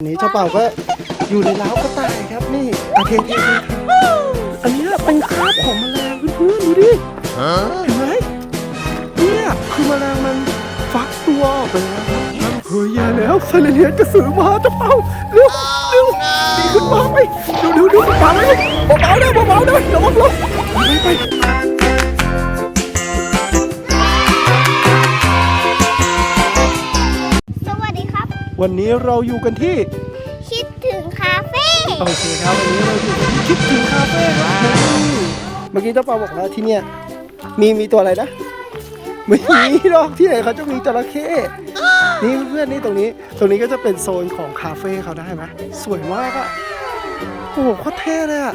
อันนี้เจ้าเป่าก็อยู่ในเล้ากระต่ายครับนี่อาเทนเทนเทนอันเนี้ยเป็นคราบของแมลงเพื่อนๆดูดิเห็นไหมเนี่ยคือแมลงมันฟักตัวออกไปแล้วครับเฮ้ยอย่าแล้วไซเลเนียนกระสือมาเจ้าเป่าเร็วเร็วดีขึ้นมาไปดูดูดูเบาๆเลยเบาๆนะเบาๆนะระวังลงไปไป วันนี้เราอยู่กันที่ คิดถึงคาเฟ่โอเคครับ วันนี้เราอยู่กันที่คิดถึงคาเฟ่ครับเมื่อกี้เจ้าปาบอกแล้วที่เนี่ยมีมีตัวอะไรนะไม่มีหรอกที่ไหนเขาจะมีจระเข้นี่เพื่อนๆนี่ตรงนี้ ตรงนี้ก็จะเป็นโซนของคาเฟ่เขาได้ไหมสวยมากอะโอ้โหโคตรเท่เลยอะ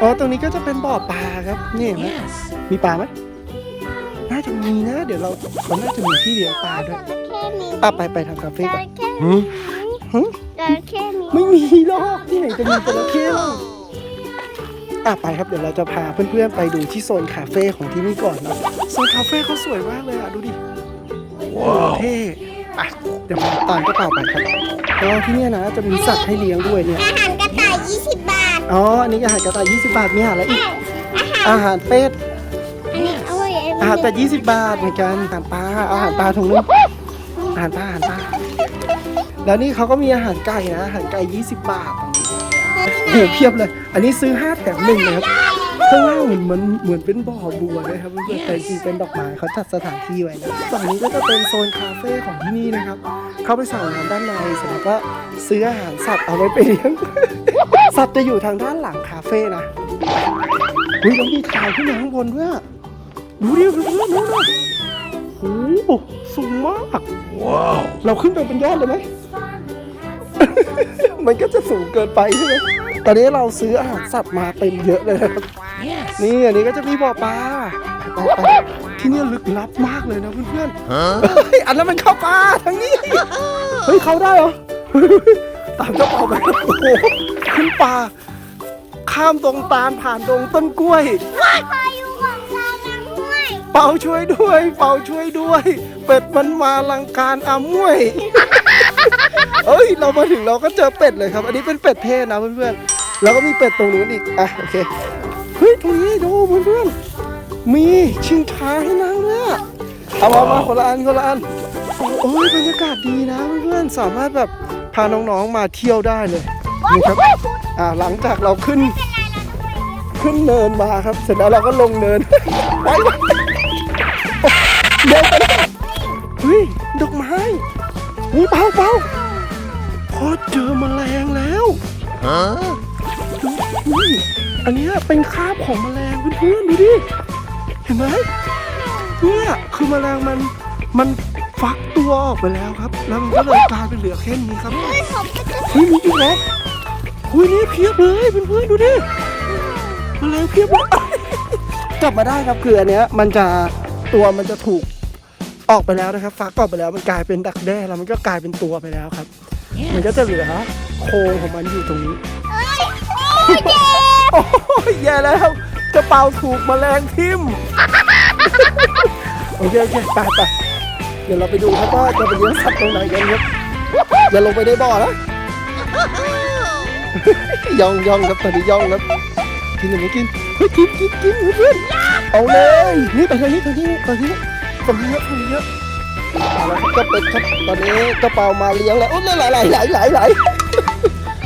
อ๋อตรงนี้ก็จะเป็นบ่อปลาครับนี่เห็นไหมมีปลาไหมน่าจะมีนะ เดี๋ยวเราเขาน่าจะมีที่เลี้ยงปลาด้วยจระเข้ มีอะไปไปทำคาจเฟ่ก่อนระเข้หืมหืมจระเข้มีไม่มีหรอกที่ไหนจะมีจระเข้หรอกอะไปครับเดี๋ยวเราจะพาเพื่อนๆไปดูที่โซนคาเฟ่ของที่นี่ก่อนนะโซนคาเฟ่เขาสวยมากเลยอะดูดิว้าวเท่อะเดี๋ยวมาตามกระเป๋าไปครับแล้วที่เนี่ยนะจะมีสัตว์ให้เลี้ยงด้วยเนี่ย อาหารกระต่าย 20 บาท อ๋อ อันนี้อาหารกระต่าย 20 บาทมีอาหารอะไรอีก อาหารอาหารเป็ด อันนี้เอาไว้ไอ้อาหารเป็ด20 บาทเหมือนกันอาหารปลาอาหารปลาถุงนึงอา หารปลาหารปลาแล้วนี่เขาก็มีอาหารไก่นะอาหารไก่ 20 บาทตรงนี้โอ้โหเพียบเลย อันนี้ซื้อ 5 แถมหนึ่งนะครับข้างล่างเหมือนมันเหมือนเป็นบ่อบัวเลยครับเพื่อนๆแต่จริงเป็นดอกไม้เขาจัดสถานที่ไว้นะฝั่งนี้ก็จะเป็นโซนคาเฟ่ของที่นี่นะครับ เข้าไปสั่งน้ำด้านในเสร็จแล้วก็ซื้ออาหารสัตว์เอาไว้ไปเลี้ยงสัตว์จะอยู่ทางด้านหลังคาเฟ่นะอุ้ยแล้วมีถ่ายขึ้นมาข้างบนด้วยดูดิเพื่อนๆดูดิโอ้โห สูงมาก ว้าว เราขึ้นไปเป็นยอดเลยไหม มันก็จะสูงเกินไปใช่ไหมตอนนี้เราซื้ออาหารสัตว์มาเต็มเยอะเลยนะครับ นี่อันนี้ก็จะมีบ่อปลาไปไปที่นี่ลึกลับมากเลยนะเพื่อนๆเฮ้ยอันนั้นมันเข้าปลาทางนี้ เฮ้ยเข้าได้เหรอ ตามเจ้าเป่าไปโอ้โหขึ้นปลาข้ามตรงตาลผ่านตรงต้นกล้วย พายุของเราน้ำห้วย เป่าช่วยด้วย เป่าช่วยด้วย เป็ดมันมาลังการอามวย เอ้ย เรามาถึงเราก็เจอเป็ดเลยครับ อันนี้เป็นเป็ดเทศนะเพื่อนๆ แล้วก็มีเป็ดตรงนู้นอีก อะโอเค เฮ้ยตรงนี้ดูเพื่อนๆ มีชิงช้าให้นั่งด้วยเอามามาคนละอันคนละอัน โอ้ยบรรยากาศดีนะเพื่อนๆ สามารถแบบพาน้องๆ มาเที่ยวได้เลยนี่ครับ อ่าหลังจากเราขึ้น ขึ้นเนินมาครับ เสร็จแล้วเราก็ลงเนิน ไปไปเดินไป ฮ้ยดอกไม้เฮ้ยเปล่าเปล่าพอเจอแมลงแล้วดูนี่อันเนี้ยเป็นคราบของแมลงเพื่อนๆดูดิเห็นไหมเนี่ยคือแมลงมันมันฟักตัวออกไปแล้วครับ แล้วมันก็เลยกลายเป็นเหลือแค่นี้ครับเฮ้ยมก็จะเฮ้ยมีอีกเหรอเฮ้ยนี่เพียบเลยเพื่อนๆดูดิมแมลงเพียบเลยจับมาได้ครับคืออันเนี้ยมันจะตัวมันจะถูก ออกไปแล้วนะครับฟักออกไปแล้วมันกลายเป็นดักแด้แล้วมันก็กลายเป็นตัวไปแล้วครับ มันก็จะเหลือโครงของมันอยู่ตรงนี้โอ้ยเจ็บโอ้ยแย่แล้วจะเป่าถูกแมลงทิ่มโอเคโอเคไปไปเดี๋ยวเราไปดูครับว่าจะไปเลี้ยงสัตว์ตรงไหนกันครับอย่าลงไปในบ่อนะย่องย่องครับตอนนี้ย่องครับกินหรือไม่กินเฮ้ยกินกินกินเพื่อนเอาเลยนี่ไปทางนี้ทางนี้ทางนี้ ตรงนี้เยอะตรงนี้เยอะเอาละครับก็เป็ดครับตอนนี้กระเป๋ามาเลี้ยงแล้วโอ้ยไหลไหลไหลไหลไหล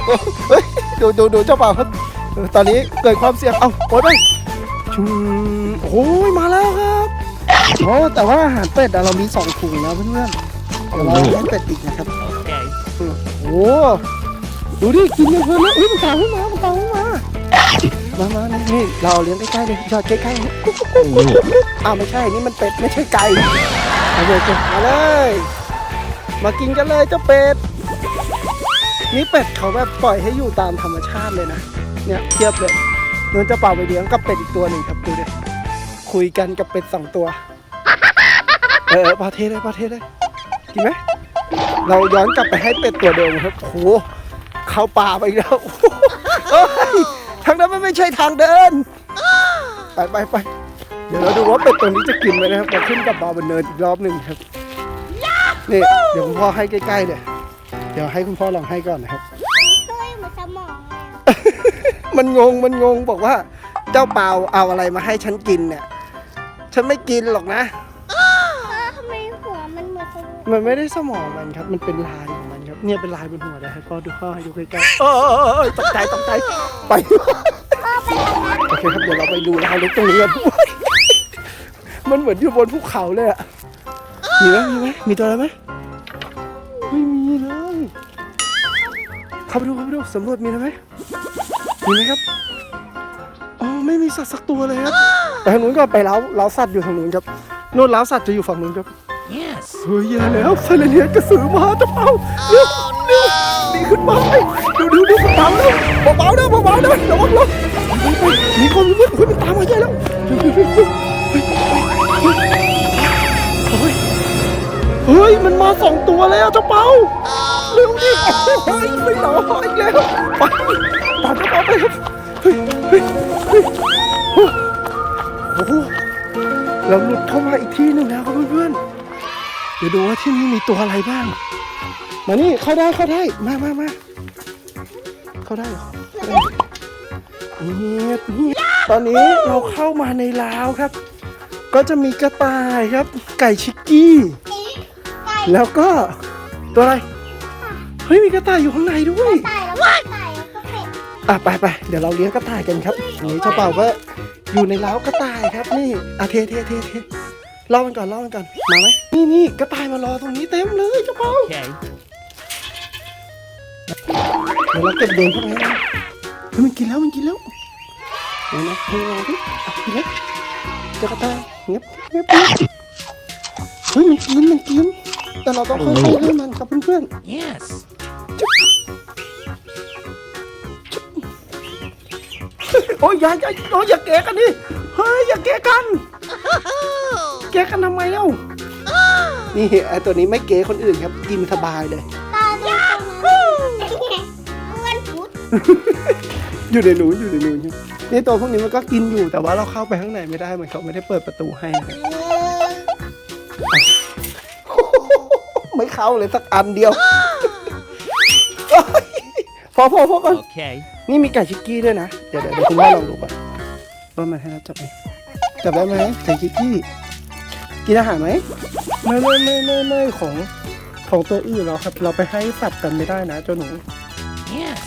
โอ้เฮ้ยดูดูดูเจ้าเป่าครับเออตอนนี้เกิดความเสี่ยงเอาโอ้ยไปชุมโอ้ยมาแล้วครับโอ้แต่ว่าอาหารเป็ดอะเรามีสองถุงนะเพื่อนๆเดี๋ยวเราให้เป็ดอีกนะครับอืมโอ้ดูดิกินยังเพลินเลยอุ้ยมันตามขึ้นมามันตามขึ้นมา มามานี่นี่เราเลี้ยงใกล้ๆเลยยอดใกล้ๆนี่อ้าวไม่ใช่นี่มันเป็ดไม่ใช่ไก่เอาเลยจ้ะมาเลย มากินกันเลยเจ้าเป็ดนี่เป็ดเขาแบบปล่อยให้อยู่ตามธรรมชาติเลยนะเนี่ยเทียบเลยเนื้อจะเป่าไปเลี้ยงกับเป็ดอีกตัวหนึ่งครับดูดิคุยกันกับเป็ดสองตัว เออปลาเทเลยปลาเทเลยกินไหมเราย้อนกลับไปให้เป็ดตัวเดิมครับโหเข้าป่าไปอีกแล้วเฮ้ย ทางนั้นมันไม่ใช่ทางเดิน ไปไปไปเดี๋ยวเราดูว่าเป็ดตัวนี้จะกินไหมนะครับเราขึ้นกับบาบนเนินอีกรอบหนึ่งครับนี่เดี๋ยวผมพ่อให้ใกล้ๆเลยเดี๋ยวให้คุณพ่อลองให้ก่อนนะครับช่วยเหมือนสมองเลยอะมันงงมันงงบอกว่า เจ้าเปาเอาอะไรมาให้ฉันกินเนี่ย ฉันไม่กินหรอกนะ เออทำไมหัวมันเหมือนสมองมันไม่ได้สมองมันครับ มันเป็นลายของมันครับ เนี่ยเป็นลายบนหัวเลยให้พ่อดูพ่อให้ดูใกล้ๆเออเออเออเออตกใจตกใจไปพ่อไปทำงานโอเคครับเดี๋ยวเราไปดูลายเล็กตรงนี้กันมันเหมือนอยู่บนภูเขาเลยอะมีไหมมีไหมมีตัวอะไรไหมไม่มีเลยเข้าไปดูเข้าไปดูสำรวจมีอะไรไหมมีไหมครับอ๋อไม่มีสัตว์สักตัวเลยครับไปทางนู้นก็ไปเล้าเล้าสัตว์อยู่ทางนู้นครับนู่นเล้าสัตว์จะอยู่ฝั่งนู้นครับ Yes. เฮ้ยแย่แล้วไซเลเลียนกระสือมาจะเป่าเร็วเร็วดีขึ้นมาไปดูดูดูเบาๆแล้วเบาๆนะเบาๆนะระวังรถมีคนมีคนเฮ้ยมันตามมาใหญ่แล้วเฮ้ยเฮ้ยเฮ้ยเฮ้ยเฮ้ยเฮ้ยมันมาสองตัวแล้วเจ้าเปาเร็วดิเฮ้ยไม่รออีกแล้วไปตามเจ้าเปาไปครับเฮ้ยเฮ้ยเฮ้ยโอ้โหเราหลุดเข้ามาอีกที่หนึ่งแล้วครับเพื่อนๆ เดี๋ยวดูว่าที่นี่มีตัวอะไรบ้าง มานี่เข้าได้เข้าได้มามามาเข้าได้เหรอเข้าได้เงียบเงียบตอนนี้เราเข้ามาในลาวครับ ก็จะมีกระต่ายครับ ไก่ชิกกี้ไก่แล้วก็ตัวอะไร เฮ้ยมีกระต่ายอยู่ข้างในด้วยไก่แล้วก็ไก่แล้วก็เป็ดอะไปไปเดี๋ยวเราเลี้ยงกระต่ายกันครับนี่เจ้าเป่าก็อยู่ในเล้ากระต่ายครับนี่อะเทเทเทเทเล่ามันก่อนเล่ามันก่อน มาไหมนี่นี่กระต่ายมารอตรงนี้เต็มเลยเจ้าเป่า Okay. เดี๋ยวเราเก็บเดินเข้าไปนะเฮ้ยมันกินแล้วมันกินแล้วเดี๋ยวนะเฮ้ยเอาดิอะกินแล้วเจ้ากระต่ายเงียบเงียบเงียบเฮ้ยมันกินมันกินแต่เราต้องค่อยๆให้มันครับเพื่อน Yes. ๆโอ้ยอย่าอย่าโอ้ยอย่าแกะกันดิเฮ้ยอย่าแกะกัน แกะกันทำไมเล่านี่ไอตัวนี้ไม่เก๋คนอื่นครับ กินสบายเลย ตาดูตรงนั้นอ้วนพุดอยู่ในหนูอยู่ในหนูครับนี่ตัวพวกนี้มันก็กินอยู่แต่ว่าเราเข้าไปข้างในไม่ได้มันเขาไม่ได้เปิดประตูให้นะครับไม่เข้าเลยสักอันเดียวโอ๊ยพอพอพอก่อน Okay. นี่มีไก่ชิกกี้ด้วยนะเดี๋ยวเดี๋ยวเดี๋ยวคุณแม่ลองดูก่อนว่ามันให้เราจับไหมจับได้ไหมไก่ชิกกี้ กินอาหารไหมไม่ไม่ไม่ไม่ไม่ของของตัวอื่นเราครับ เราไปให้สัตว์กันไม่ได้นะเจ้าหนู Yes.